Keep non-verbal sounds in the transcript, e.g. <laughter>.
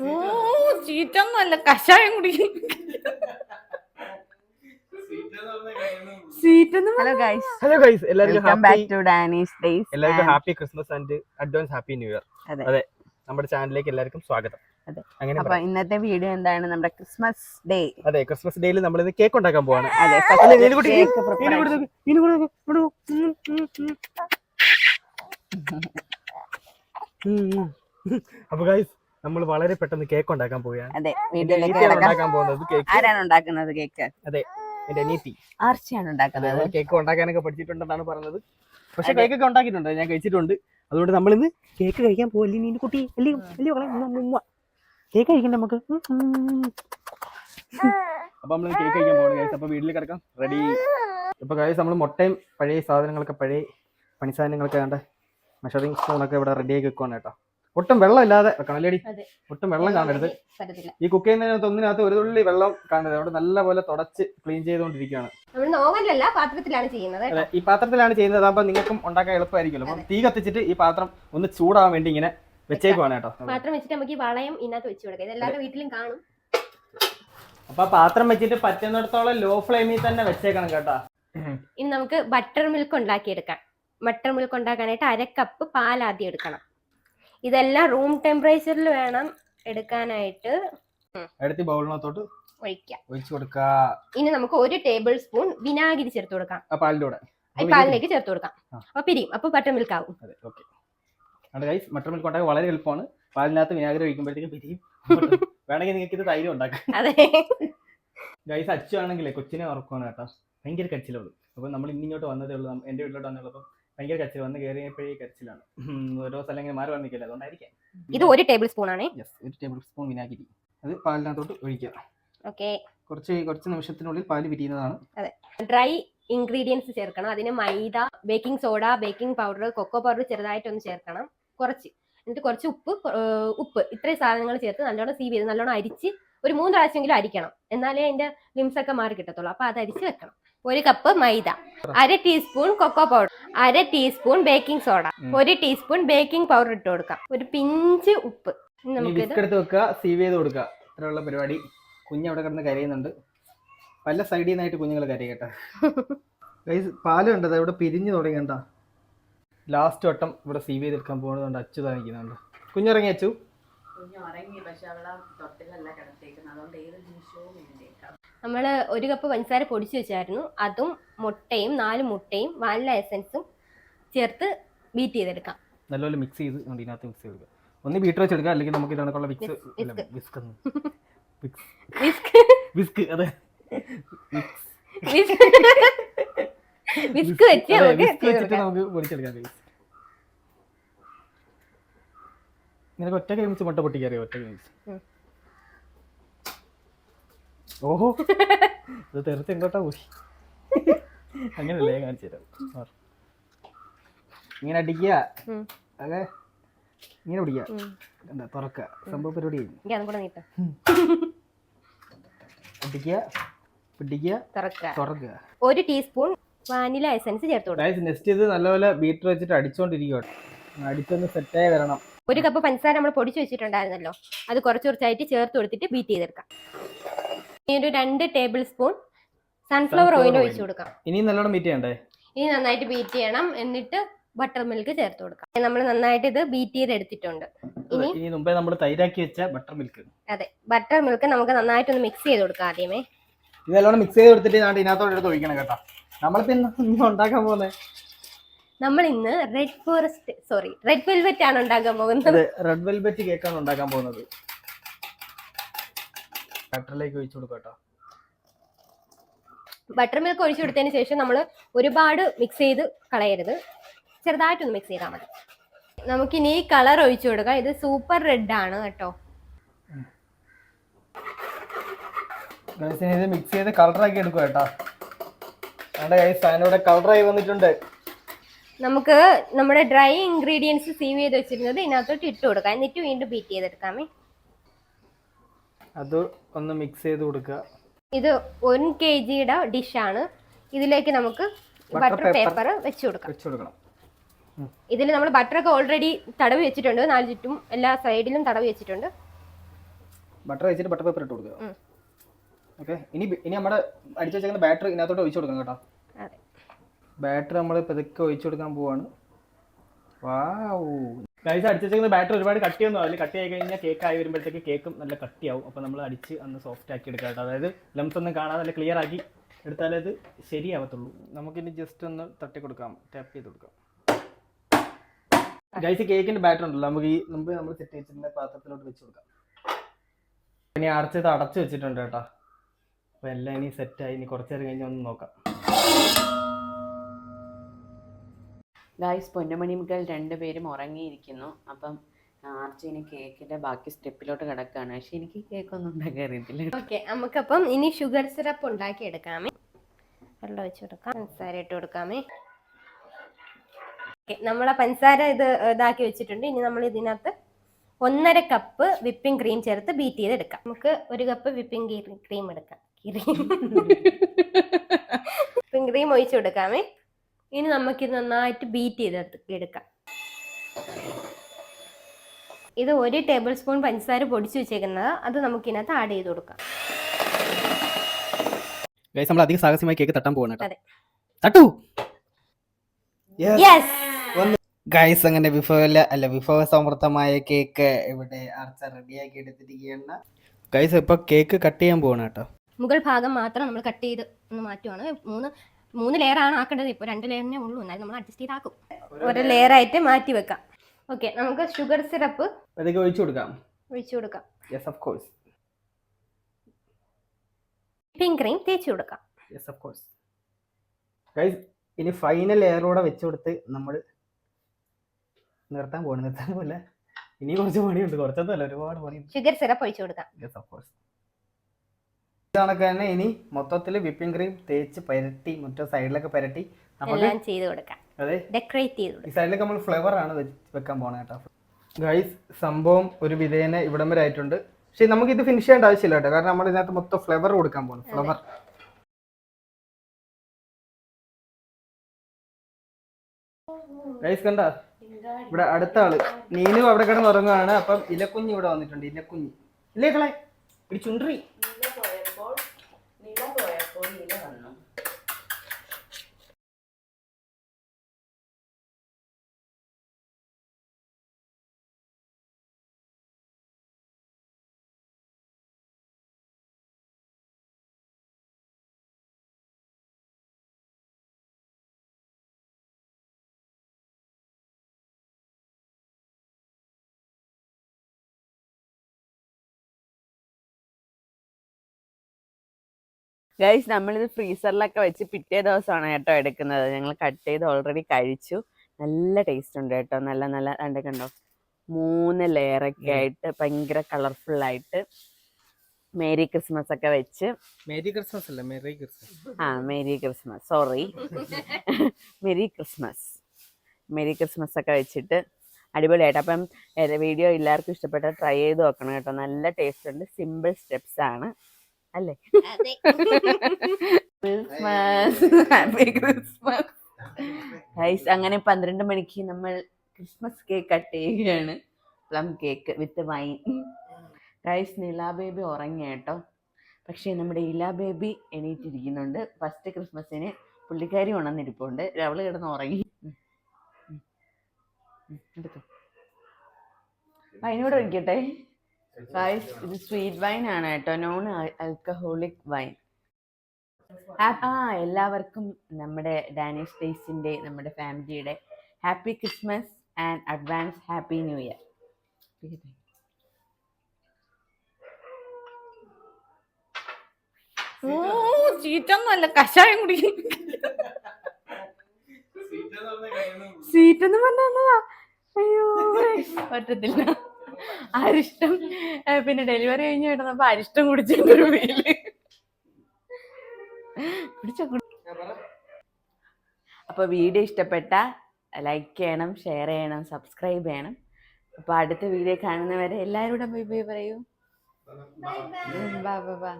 ഓ ചീറ്റൊന്നുമല്ല കഷായം കുടിക്കും. ഹലോ ഗൈസ് ഹലോ ഗൈസ് എല്ലാവർക്കും welcome back to Dani's Days എല്ലാവർക്കും happy Christmas and advance happy new year അതെ. അതെ നമ്മുടെ ചാനലിലേക്ക് എല്ലാവർക്കും സ്വാഗതം. അപ്പൊ ഇന്നത്തെ വീഡിയോ എന്താണ്? നമ്മുടെ ക്രിസ്മസ് ഡേ അതെ ക്രിസ്മസ് ഡേയിൽ നമ്മൾ ഇന്ന് കേക്ക് ഉണ്ടാക്കാൻ പോവാണ്. അപ്പൊ ഗൈസ് നമ്മൾ വളരെ പെട്ടെന്ന് കേക്ക് ഉണ്ടാക്കാൻ പോവുകയാണ്. അതെ കിടക്കാം ഉണ്ടാക്കാൻ പോകുന്നത് കേക്ക് ആരാണ് ഉണ്ടാക്കുന്നത് കേക്ക് അതെ എന്റെ അനിയത്തി. ആർച്ചയാണ് ഉണ്ടാക്കുന്നത്? കേക്ക് ഉണ്ടാക്കാനൊക്കെ പഠിച്ചിട്ടുണ്ടെന്നാണ് പറഞ്ഞത്. പക്ഷെ കേക്കൊക്കെ ഉണ്ടാക്കിയിട്ടുണ്ട് ഞാൻ കഴിച്ചിട്ടുണ്ട്. അതുകൊണ്ട് നമ്മൾ ഇന്ന് കേക്ക് കഴിക്കാൻ പോവല്ലേ നീ കുട്ടി? അല്ലേ അല്ലേ കേക്ക് കഴിക്കണ്ട നമുക്ക്. അപ്പൊ നമ്മൾ കേക്ക് കഴിക്കാൻ പോകണം ഗൈസ് അപ്പൊ വീട്ടിൽ കിടക്കാം. റെഡി ഇപ്പൊ ഗൈസ് നമ്മൾ മുട്ടയും പഴയ സാധനങ്ങളൊക്കെ പഴയ പണി സാധനങ്ങളൊക്കെ കണ്ട മെഷറിംഗ് സ്പൂണൊക്കെ ഇവിടെ റെഡിയാക്കി വെക്കുവാണ് കേട്ടോ. ഒട്ടും വെള്ളം ഇല്ലാതെ വെക്കണം അല്ലേടി. ഒട്ടും വെള്ളം കാണരുത്. ഈ കുക്ക് ചെയ്യുന്നതിനകത്ത് ഒന്നിനകത്ത് ഒരു തുള്ളി വെള്ളം കാണരുത്. അവിടെ നല്ലപോലെ തുടച്ച് ക്ലീൻ ചെയ്തുകൊണ്ടിരിക്കുകയാണ്. പാത്രത്തിലാണ് ചെയ്യുന്നത് ഈ പാത്രത്തിലാണ് ചെയ്യുന്നത്. അപ്പൊ നിങ്ങൾക്കും ഉണ്ടാക്കാൻ എളുപ്പമായിരിക്കുമല്ലോ. അപ്പം തീ കത്തിച്ചിട്ട് ഈ പാത്രം ഒന്ന് ചൂടാവാൻ വേണ്ടി ഇങ്ങനെ വെച്ചേക്കുവാണ് കേട്ടോ. പാത്രം വെച്ചിട്ട് നമുക്ക് ഈ വളയം ഇതിനകത്ത് വെച്ച് കൊടുക്കാം. എല്ലാവരുടെ വീട്ടിലും കാണും. അപ്പൊ പാത്രം വെച്ചിട്ട് പറ്റുന്നിടത്തോളം ലോ ഫ്ലെയിമിൽ തന്നെ വെച്ചേക്കണം കേട്ടോ. ഇനി നമുക്ക് ബട്ടർ മിൽക്ക് ഉണ്ടാക്കിയെടുക്കാം. ബട്ടർ മിൽക്ക് ഉണ്ടാക്കാനായിട്ട് അര കപ്പ് പാൽ ആദ്യം എടുക്കണം. ഇതെല്ലാം റൂം ടെമ്പറേച്ചറിൽ വേണം എടുക്കാനായിട്ട്. എടുത്ത് ബൗളിനകത്തോട്ട് ഒഴിക്കാം. ഒഴിച്ചു കൊടുക്കുക ഇനി നമുക്ക് ഒരു ടേബിൾ സ്പൂൺ വിനാഗിരി ചേർത്ത് കൊടുക്കാം. പാലിന്റെ കൂടെ പാലിലേക്ക് ചേർത്ത് കൊടുക്കാം. അപ്പൊ പിരിയും. അപ്പൊ ബട്ടർ മിൽക്ക് ആവും. അതെ ഓക്കെ അവിടെ ഗൈസ് മട്ടർ മിൽക്ക് ഉണ്ടാക്കാൻ വളരെ എളുപ്പമാണ്. പാലിനകത്ത് വിനാഗിരി ഒഴിക്കുമ്പോഴത്തേക്കും പിരിയും. വേണമെങ്കിൽ നിങ്ങൾക്ക് ഇത് തൈര് ഉണ്ടാക്കാം. അതെ. ഗൈസ് അച്ചു ആണെങ്കിലേ കൊച്ചിനെ ഉറക്കുവാണ് കേട്ടോ. ഭയങ്കര കച്ചിലുള്ളൂ അപ്പൊ നമ്മൾ ഇന്നിങ്ങോട്ട് വന്നതേ ഉള്ളൂ. എന്റെ വീട്ടിലോട്ട് വന്നേ ഉള്ളൂ. അപ്പം ഭയങ്കര കച്ചിൽ വന്ന് കയറിയപ്പോഴേ കച്ചിലാണ് ഓരോ സ്ഥലം ഇങ്ങനെ മാറി വന്നിക്കില്ല അതുകൊണ്ടായിരിക്കാം. ഇത് ഒരു ടേബിൾ സ്പൂൺ ആണ്. യെസ് ഒരു ടേബിൾ സ്പൂൺ വിനാഗിരി. അത് പാലിനകത്തോട്ട് ഒഴിക്കുക. ഓക്കെ കുറച്ച് കുറച്ച് നിമിഷത്തിനുള്ളിൽ പാൽ അതെ. ഡ്രൈ ഇൻഗ്രീഡിയൻസ് ചേർക്കണം. അതിന് മൈദ baking soda baking powder cocoa powder ചെറുതായിട്ടൊന്ന് ചേർക്കണം. കുറച്ച്. എന്നിട്ട് കുറച്ച് ഉപ്പ് ഉപ്പ്. ഇത്രയും സാധനങ്ങൾ ചേർത്ത് നല്ലോണം സീവ് ചെയ്ത് നല്ലോണം അരിച്ച് ഒരു മൂന്ന് പ്രാവശ്യമെങ്കിലും അരിക്കണം. എന്നാലേ അതിന്റെ ലിംസ് ഒക്കെ മാറി കിട്ടത്തുള്ളൂ. അപ്പൊ അത് അരിച്ച് വെക്കണം. ഒരു കപ്പ് മൈദ അര ടീസ്പൂൺ കൊക്കോ പൗഡർ അര ടീസ്പൂൺ ബേക്കിംഗ് സോഡ. ഒരു ടീസ്പൂൺ ബേക്കിംഗ് പൗഡർ ഇട്ട് കൊടുക്കാം. ഒരു പിഞ്ച് ഉപ്പ്. നമുക്ക് എടുത്ത് വെക്കുക സീവ് ചെയ്ത് കൊടുക്കുക. ഇത്രയുള്ള പരിപാടി. കുഞ്ഞ് അവിടെ കിടന്ന് കരയുന്നുണ്ട്. പല സൈഡിൽ നിന്നായിട്ട് കുഞ്ഞുങ്ങൾ കരയട്ടെ. <laughs> പാൽ കണ്ടത് ഇവിടെ പിരിഞ്ഞു തുടങ്ങിയണ്ട ലാസ്റ്റ് വട്ടം ഇവിടെ സീവ് ചെയ്തെടുക്കാൻ പോകുന്നതുകൊണ്ട് അച്ചു താനിക്കുന്നുണ്ട് കുഞ്ഞിറങ്ങി അച്ചു? ഉറങ്ങി പക്ഷെ അവളെ തൊട്ടിലല്ല കിടത്തേക്കുന്നത് അതുകൊണ്ട് ഏത് നിമിഷവും എഴുന്നേക്കാം നമ്മൾ ഒരു കപ്പ് പഞ്ചസാര പൊടിച്ചു വെച്ചായിരുന്നു. അതും മുട്ടയും നാല് മുട്ടയും വാനില എസൻസും ചേർത്ത് ബീറ്റ് ചെയ്തെടുക്കാം. നല്ലപോലെ മിക്സ് ചെയ്ത് ഇതിനകത്ത് മിക്സ് ചെയ്ത് ഒന്ന് ബീറ്റർ വെച്ചെടുക്കാം അല്ലെങ്കിൽ നമുക്ക് ഇതിനകത്തുള്ള Vicks Whisk, whisk whisk whisk അതെ. വിസ്ക് വെച്ച് വെച്ചിട്ട്. നമുക്ക് പൊടിച്ചെടുക്കാം. നിനക്ക് ഒറ്റ കൈമിച്ച് മുട്ട പൊട്ടിക്കറിയോ? ഒറ്റ കൈ. ഓഹോ. ഇത് തെറുത്ത് എങ്ങോട്ടാ പോയി? അങ്ങനല്ലേ ഞാൻ കാണിച്ചു തരാം. ഇങ്ങനെ അടിക്കുക. അതെ. ഇങ്ങനെ പിടിക്കുക. എന്താ തുറക്കുക. സംഭവ പരിപാടി അടിക്കുക പിടിക്കുക. തുറക്കുക. ഒരു ടീസ്പൂൺ വാനില എസൻസ് ചേർത്ത് കൊടുക്കാം നെക്സ്റ്റ് ഇത് നല്ലപോലെ ബീറ്റർ വെച്ചിട്ട് അടിച്ചോണ്ടിരിക്കുക അടിച്ചൊന്ന് സെറ്റായി വരണം. ഒരു കപ്പ് പഞ്ചസാര നമ്മൾ പൊടിച്ചു വെച്ചിട്ടുണ്ടായിരുന്നല്ലോ. അത് കുറച്ച് കുറച്ചായിട്ട് ചേർത്ത് കൊടുത്തിട്ട് ബീറ്റ് ചെയ്തെടുക്കാം. ഇനി ഒരു രണ്ട് ടേബിൾ സ്പൂൺ സൺഫ്ലവർ ഓയിൽ ഒഴിച്ച് കൊടുക്കാം. ഇനി നല്ലോണം ബീറ്റ് ചെയ്യണ്ടേ? ഇനി നന്നായിട്ട് ബീറ്റ് ചെയ്യണം. എന്നിട്ട് ബട്ടർ മിൽക്ക് ചേർത്ത് കൊടുക്കാം. നമ്മൾ നന്നായിട്ട് ഇത് ബീറ്റ് ചെയ്ത് എടുത്തിട്ടുണ്ട്. ഇനി മുമ്പേ നമ്മൾ തൈരാക്കി വെച്ച ബട്ടർ മിൽക്ക് അതെ ബട്ടർ മിൽക്ക് നമുക്ക് നന്നായിട്ട് ഒന്ന് മിക്സ് ചെയ്ത് കൊടുക്കാം ആദ്യമേ. ഇത് നല്ലോണം മിക്സ് ചെയ്ത് കൊടുത്തിട്ട് ഞാൻ എടുത്ത് ഒഴിക്കണം കേട്ടോ. നമ്മൾ ഇന്ന് ഉണ്ടാക്കാൻ പോകുന്നത് നമ്മൾ ഇന്ന് red forest sorry red velvet ആണ് ഉണ്ടാക്കാൻ പോകുന്നത്. റെഡ് വെൽവെറ്റ് കേക്ക് ആണ് ഉണ്ടാക്കാൻ പോകുന്നത്. ബട്ടറിലേക്ക് ഒഴിച്ചു കൊടുക്കാം ബട്ടർ മിൽക്ക് ഒഴിച്ചു കൊടുത്തതിന് ശേഷം നമ്മൾ ഒരുപാട് മിക്സ് ചെയ്ത് കളയരുത്. ചെറുതായിട്ടൊന്ന് മിക്സ് ചെയ്താൽ മതി. നമുക്കിനി കളർ ഒഴിച്ചു കൊടുക്കാം. ഇത് സൂപ്പർ റെഡ് ആണ് കേട്ടോ. ഇത് മിക്സ് ചെയ്ത് കളറാക്കി എടുക്കുക കേട്ടോ. അതിനോടെ കളറായി വന്നിട്ടുണ്ട്. നമുക്ക് നമ്മുടെ ഡ്രൈ ഇൻഗ്രീഡിയൻസ് സീവ് ചെയ്ത് വെച്ചിരുന്നത് ഇതിനകത്തോട്ട് ഇട്ട് കൊടുക്കാം. എന്നിട്ട് വീണ്ടും ബീറ്റ് ചെയ്തെടുക്കാമേ. അത് ഒന്ന് മിക്സ് ചെയ്ത് കൊടുക്കുക. ഇത് വൺ കെ ജിയുടെ ഡിഷാണ് ഇതിലേക്ക് നമുക്ക് ബട്ടർ പേപ്പർ വെച്ച് കൊടുക്കാം. വെച്ച് കൊടുക്കണം. ഇതിൽ നമ്മൾ ബട്ടറൊക്കെ ഓൾറെഡി തടവി വെച്ചിട്ടുണ്ട്. നാല് ചുറ്റും എല്ലാ സൈഡിലും തടവി വെച്ചിട്ടുണ്ട്. ബട്ടർ വെച്ചിട്ട് ബട്ടർ പേപ്പർ ഇട്ട് കൊടുക്കുക. ഓക്കെ ഇനി ഇനി നമ്മുടെ അടിച്ചു വെച്ചേക്കുന്ന ബാറ്റർ ഇതിനകത്തോട്ട് ഒഴിച്ചു കൊടുക്കാം കേട്ടോ. ബാറ്റർ നമ്മൾ പതുക്കെ ഒഴിച്ചു കൊടുക്കാൻ പോവാണ്. വാവ് ഗൈസ് അടിച്ചിരിക്കുന്ന ബാറ്റർ ഒരുപാട് കട്ടിയൊന്നും ആവില്ല. കട്ടി ആയി കഴിഞ്ഞാൽ കേക്ക് ആയി വരുമ്പോഴത്തേക്ക് കേക്കും നല്ല കട്ടിയാവും. അപ്പോൾ നമ്മൾ അടിച്ച് അന്ന് സോഫ്റ്റ് ആക്കി എടുക്കാം അതായത് ലംസ് ഒന്നും കാണാതെ നല്ല ക്ലിയർ ആക്കി എടുത്താലേ അത് ശരിയാവത്തുള്ളൂ. നമുക്കിനി ജസ്റ്റ് ഒന്ന് തട്ടി കൊടുക്കാം ടാപ്പ് ചെയ്ത് കൊടുക്കാം. ഗൈസ് കേക്കിന്റെ ബാറ്റർ ഉണ്ടല്ലോ. നമുക്ക് ഈ മുമ്പ് നമ്മൾ സെറ്റ് വെച്ചിട്ടുള്ള പാത്രത്തിലോട്ട് വെച്ച് കൊടുക്കാം. ഇനി അടച്ചത് അടച്ചു വെച്ചിട്ടുണ്ട് കേട്ടോ. അപ്പൊ എല്ലാം ഇനി സെറ്റായി ഇനി കുറച്ചേരം കഴിഞ്ഞ് ഒന്ന് നോക്കാം. ഗായ്സ് പൊന്നമണിമക്കൾ രണ്ടുപേരും ഉറങ്ങിയിരിക്കുന്നു. അപ്പം ആർച്ചിന് കേക്കിന്റെ ബാക്കി സ്റ്റെപ്പിലോട്ട് കിടക്കാണ്. പക്ഷെ എനിക്ക് കേക്കൊന്നും ഉണ്ടാക്കാൻ അറിയത്തില്ല ഓക്കെ നമുക്കപ്പം ഇനി ഷുഗർ സിറപ്പ് ഉണ്ടാക്കി എടുക്കാമേ. വെള്ളം ഒഴിച്ച് കൊടുക്കാം. പഞ്ചസാര ഇട്ട് കൊടുക്കാമേ. ഓക്കെ നമ്മളെ പഞ്ചസാര ഇത് ഇതാക്കി വെച്ചിട്ടുണ്ട്. ഇനി നമ്മൾ ഇതിനകത്ത് ഒന്നര കപ്പ് വിപ്പിംഗ് ക്രീം ചേർത്ത് ബീറ്റ് ചെയ്ത് എടുക്കാം. നമുക്ക് ഒരു കപ്പ് വിപ്പിംഗ് ക്രീം എടുക്കാം. <laughs> വിപ്പിംഗ് ക്രീം ഒഴിച്ചു കൊടുക്കാമേ. ഇനി നമുക്കിത് നന്നായിട്ട് ബീറ്റ് ചെയ്ത് എടുക്കാം. ഇത് ഒരു ടേബിൾ സ്പൂൺ പഞ്ചസാര പൊടിച്ചു വെച്ചേക്കുന്നത്. അത് നമുക്കിതിനകത്ത് ആഡ് ചെയ്ത് കൊടുക്കാം. ഗൈസ് നമ്മൾ അധികം സാഹസ്യമായി കേക്ക് തട്ടാൻ പോകണം അതെ. തട്ടു! യെസ് ഗൈസ് അങ്ങനെ വിഭവല അല്ല വിഭവ സമൃദ്ധമായ കേക്ക് ഇവിടെ അർച്ച റെഡിയാക്കി എടുത്തിരിക്കുകയാണ്. ഗൈസ് ഇപ്പൊ കേക്ക് കട്ട് ചെയ്യാൻ പോകണം കേട്ടോ. മുകൾ ഭാഗം മാത്രം നമ്മൾ കട്ട് ചെയ്ത് ഒന്ന് മാറ്റുവാണ്. മൂന്ന് മൂന്ന് ലെയർ ആണ് ആക്കേണ്ടത്. ഇപ്പോൾ രണ്ട് ലെയറിനെ ഉള്ളൂ. എന്നാലും നമ്മൾ അഡ്ജസ്റ്റ് ചെയ്താക്കും. ഒരു ലെയർ ആയിട്ട് മാറ്റി വെക്കാം. ഓക്കെ നമുക്ക് ഷുഗർ സിറപ്പ് ഒഴിച്ചു കൊടുക്കാം. ഒഴിച്ചു കൊടുക്കാം. Yes of course whipping cream തേച്ച് കൊടുക്കാം. യെസ് ഓഫ് കോഴ്സ് ഗൈസ് ഇനി ഫൈനൽ ലെയറോടെ വെച്ച് കൊടുത്ത് നമ്മൾ നിർത്താൻ പോകണം നിർത്താൻ പോലെ ഇനി കുറച്ച് പണിയുണ്ട്. കുറച്ചൊന്നുമല്ല. ഒരുപാട് പണി ഷുഗർ സിറപ്പ് ഒഴിച്ചു കൊടുക്കാം. യെസ് ഓഫ് കോഴ്സ് ഇതാണൊക്കെ തന്നെ ഇനി മൊത്തത്തിൽ വിപ്പിംഗ് ക്രീം തേച്ച് പരട്ടി മറ്റേ സൈഡിലൊക്കെ പരട്ടി നമുക്ക് എല്ലാം ചെയ്ത് കൊടുക്കാം. അതെ. ഡെക്കറേറ്റ് ചെയ്ത് ഈ സൈഡിലൊക്കെ നമ്മൾ ഫ്ലേവർ ആണ് വെക്കാൻ പോണ കേട്ടോ. ഗൈസ് സംഭവം ഒരു വിധേന ഇവിടം വരെ ആയിട്ടുണ്ട്. പക്ഷെ നമുക്ക് ഇത് ഫിനിഷ് ചെയ്യേണ്ട ആവശ്യമില്ല കേട്ടോ. കാരണം നമ്മൾ ഇതിനകത്ത് മൊത്തം ഫ്ലേവർ കൊടുക്കാൻ പോകുന്നു ഫ്ലേവർ ഗൈസ് കണ്ട? ഇവിടെ അടുത്ത ആൾ. നീനു അവിടെ കിടന്ന് ഉറങ്ങുകയാണ് അപ്പം ഇലക്കുഞ്ഞ് ഇവിടെ വന്നിട്ടുണ്ട്. ഇലക്കുഞ്ഞ്. ഇല്ലേ കളെ ഒരു ചുണ്ടറി. ഗൈസ് നമ്മളിത് ഫ്രീസറിലൊക്കെ വെച്ച് പിറ്റേ ദിവസമാണ് കേട്ടോ എടുക്കുന്നത്. ഞങ്ങൾ കട്ട് ചെയ്ത് ഓൾറെഡി കഴിച്ചു. നല്ല ടേസ്റ്റ് ഉണ്ട് കേട്ടോ. നല്ല നല്ല കണ്ടോ മൂന്ന് ലെയറൊക്കെ ആയിട്ട് ഭയങ്കര കളർഫുൾ ആയിട്ട് മേരി ക്രിസ്മസ് ഒക്കെ വെച്ച്. മേരി ക്രിസ്മസ് അല്ല? Merry Christmas. ആ merry Christmas. Sorry <laughs> merry Christmas. Merry Christmas ഒക്കെ വെച്ചിട്ട് അടിപൊളിയായിട്ട്. അപ്പം വീഡിയോ എല്ലാവർക്കും ഇഷ്ടപ്പെട്ട ട്രൈ ചെയ്ത് നോക്കണം കേട്ടോ. നല്ല ടേസ്റ്റ് ഉണ്ട്. സിമ്പിൾ സ്റ്റെപ്സ് ആണ്. അല്ലേ അതെ ക്രിസ്മസ് ഹാപ്പി ക്രിസ്മസ് ഗൈസ് അങ്ങനെ പന്ത്രണ്ട് മണിക്ക് നമ്മൾ ക്രിസ്മസ് കേക്ക് കട്ട് ചെയ്യുകയാണ് plum cake with wine guys Neela baby ഉറങ്ങിയ കേട്ടോ പക്ഷേ നമ്മുടെ ഇലാ ബേബി എണീറ്റിരിക്കുന്നുണ്ട് ഫസ്റ്റ് ക്രിസ്മസിന് പുള്ളിക്കാരി ഉണർന്നിരിപ്പുണ്ട് രാവിലെ കിടന്ന് ഉറങ്ങി അതിനോട് ഒഴിക്കട്ടെ ഗൈസ് ഇത് സ്വീറ്റ് വൈൻ ആണ് കേട്ടോ. നോൺ ആൽക്കഹോളിക് വൈൻ ആ എല്ലാവർക്കും നമ്മുടെ ഡാനിഷ് ഡേയ്സിന്റെ നമ്മുടെ ഫാമിലിയുടെ happy Christmas and advance happy new year ഓ ചീറ്റൊന്നുമല്ല കഷായം കുടിക്കും. സീറ്റ് എന്ന് പറഞ്ഞാ അയ്യോ പറ്റത്തില്ല അരിഷ്ടം പിന്നെ ഡെലിവറി കഴിഞ്ഞ് കിടന്നപ്പോ അരിഷ്ടം കുടിച്ചതിന്റെ ഒരു ഫീൽ കുടിച്ചോ കുടി- അപ്പൊ വീഡിയോ ഇഷ്ടപ്പെട്ട ലൈക്ക് ചെയ്യണം ഷെയർ ചെയ്യണം സബ്സ്ക്രൈബ് ചെയ്യണം. അപ്പൊ അടുത്ത വീഡിയോ കാണുന്നവരെ എല്ലാവരും കൂടെ ബൈ ബൈ പറയൂ. ബാ ബാ ബാ.